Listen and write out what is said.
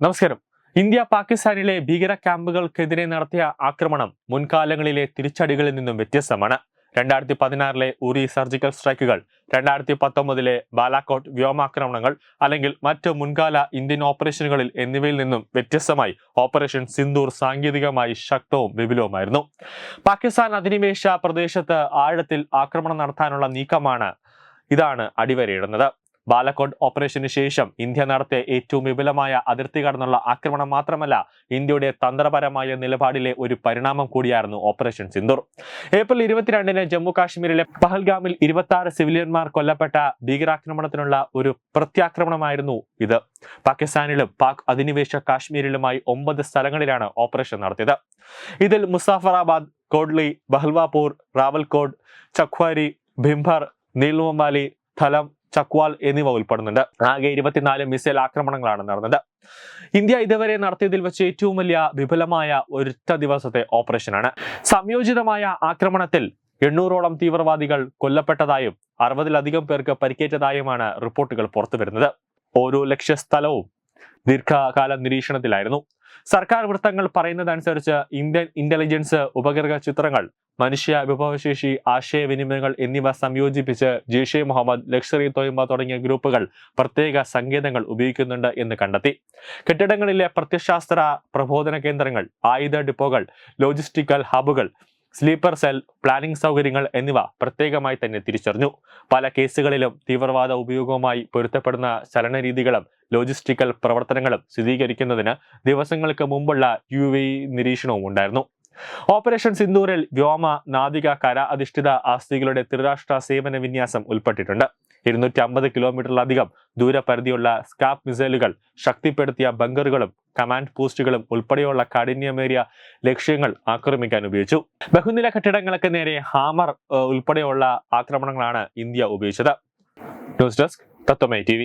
നമസ്കാരം. ഇന്ത്യ പാകിസ്ഥാനിലെ ഭീകര ക്യാമ്പുകൾക്കെതിരെ നടത്തിയ ആക്രമണം മുൻകാലങ്ങളിലെ തിരിച്ചടികളിൽ നിന്നും വ്യത്യസ്തമാണ്. രണ്ടായിരത്തി പതിനാറിലെ ഉറി സർജിക്കൽ സ്ട്രൈക്കുകൾ രണ്ടായിരത്തി പത്തൊമ്പതിലെ ബാലാക്കോട്ട് വ്യോമാക്രമണങ്ങൾ അല്ലെങ്കിൽ മറ്റ് മുൻകാല ഇന്ത്യൻ ഓപ്പറേഷനുകളിൽ എന്നിവയിൽ നിന്നും വ്യത്യസ്തമായി ഓപ്പറേഷൻ സിന്ദൂർ സാങ്കേതികമായി ശക്തവും വിപുലവുമായിരുന്നു. പാകിസ്ഥാൻ അധിനിവേശ പ്രദേശത്ത് ആഴത്തിൽ ആക്രമണം നടത്താനുള്ള നീക്കമാണ് ഇതാണ് അടിവരയിടുന്നത്. ബാലക്കോട്ട് ഓപ്പറേഷന് ശേഷം ഇന്ത്യ നടത്തിയ ഏറ്റവും വിപുലമായ അതിർത്തി കടന്നുള്ള ആക്രമണം മാത്രമല്ല ഇന്ത്യയുടെ തന്ത്രപരമായ നിലപാടിലെ ഒരു പരിണാമം കൂടിയായിരുന്നു ഓപ്പറേഷൻ സിന്ദൂർ. ഏപ്രിൽ ഇരുപത്തിരണ്ടിന് ജമ്മു കാശ്മീരിലെ പഹൽഗാമിൽ ഇരുപത്തി സിവിലിയന്മാർ കൊല്ലപ്പെട്ട ഭീകരാക്രമണത്തിനുള്ള ഒരു പ്രത്യാക്രമണമായിരുന്നു ഇത്. പാകിസ്ഥാനിലും പാക് അധിനിവേശ കാശ്മീരിലുമായി ഒമ്പത് സ്ഥലങ്ങളിലാണ് ഓപ്പറേഷൻ നടത്തിയത്. ഇതിൽ മുസാഫറാബാദ് കോഡ്ലി ബഹൽവാപൂർ റാവൽകോട് ചഖ്വാരി ഭിംഭർ നീൽമംബാലി ഥലം ചക്വാൽ എന്നിവ ഉൾപ്പെടുന്നുണ്ട്. ആകെ ഇരുപത്തിനാല് മിസൈൽ ആക്രമണങ്ങളാണ് നടന്നത്. ഇന്ത്യ ഇതുവരെ നടത്തിയതിൽ വെച്ച് ഏറ്റവും വലിയ വിപുലമായ ഒരൊറ്റ ദിവസത്തെ ഓപ്പറേഷനാണ്. സംയോജിതമായ ആക്രമണത്തിൽ എണ്ണൂറോളം തീവ്രവാദികൾ കൊല്ലപ്പെട്ടതായും അറുപതിലധികം പേർക്ക് പരിക്കേറ്റതായുമാണ് റിപ്പോർട്ടുകൾ പുറത്തുവരുന്നത് ഓരോ ലക്ഷ്യസ്ഥലവും ദീർഘകാല നിരീക്ഷണത്തിലായിരുന്നു. സർക്കാർ വൃത്തങ്ങൾ പറയുന്നതനുസരിച്ച് ഇന്ത്യൻ ഇന്റലിജൻസ് ഉപഗ്രഹ ചിത്രങ്ങൾ മനുഷ്യ വിഭവശേഷി ആശയവിനിമയങ്ങൾ എന്നിവ സംയോജിപ്പിച്ച് ജെയ്ഷെ മുഹമ്മദ് ലക്ഷറി തൊയ്മ തുടങ്ങിയ ഗ്രൂപ്പുകൾ പ്രത്യേക സങ്കേതങ്ങൾ ഉപയോഗിക്കുന്നുണ്ട് എന്ന് കണ്ടെത്തി. കെട്ടിടങ്ങളിലെ പ്രത്യശാസ്ത്ര പ്രബോധന കേന്ദ്രങ്ങൾ ആയുധ ഡിപ്പോകൾ ലോജിസ്റ്റിക്കൽ ഹബുകൾ സ്ലീപ്പർ സെൽ പ്ലാനിംഗ് സൗകര്യങ്ങൾ എന്നിവ പ്രത്യേകമായി തന്നെ തിരിച്ചറിഞ്ഞു. പല കേസുകളിലും തീവ്രവാദ ഉപയോഗവുമായി പൊരുത്തപ്പെടുന്ന ചലനരീതികളും ലോജിസ്റ്റിക്കൽ പ്രവർത്തനങ്ങളും സ്ഥിരീകരിക്കുന്നതിന് ദിവസങ്ങൾക്ക് മുമ്പുള്ള യു നിരീക്ഷണവും ഉണ്ടായിരുന്നു ഓപ്പറേഷൻ സിന്ദൂരിൽ വ്യോമ നാവിക കര അധിഷ്ഠിത ആസ്തികളുടെ ത്രിരാഷ്ട്ര സേവന വിന്യാസം ഉൾപ്പെട്ടിട്ടുണ്ട്. ഇരുന്നൂറ്റി അമ്പത് കിലോമീറ്ററിലധികം ദൂരപരിധിയുള്ള സ്കാപ്പ് മിസൈലുകൾ ശക്തിപ്പെടുത്തിയ ബങ്കറുകളും കമാൻഡ് പോസ്റ്റുകളും ഉൾപ്പെടെയുള്ള കാഠിന്യമേറിയ ലക്ഷ്യങ്ങൾ ആക്രമിക്കാൻ ഉപയോഗിച്ചു. ബഹുനില കെട്ടിടങ്ങൾക്ക് നേരെ ഹാമർ ഉൾപ്പെടെയുള്ള ആക്രമണങ്ങളാണ് ഇന്ത്യ ഉപയോഗിച്ചത്. ന്യൂസ് ഡെസ്ക് തത്വമേ ടി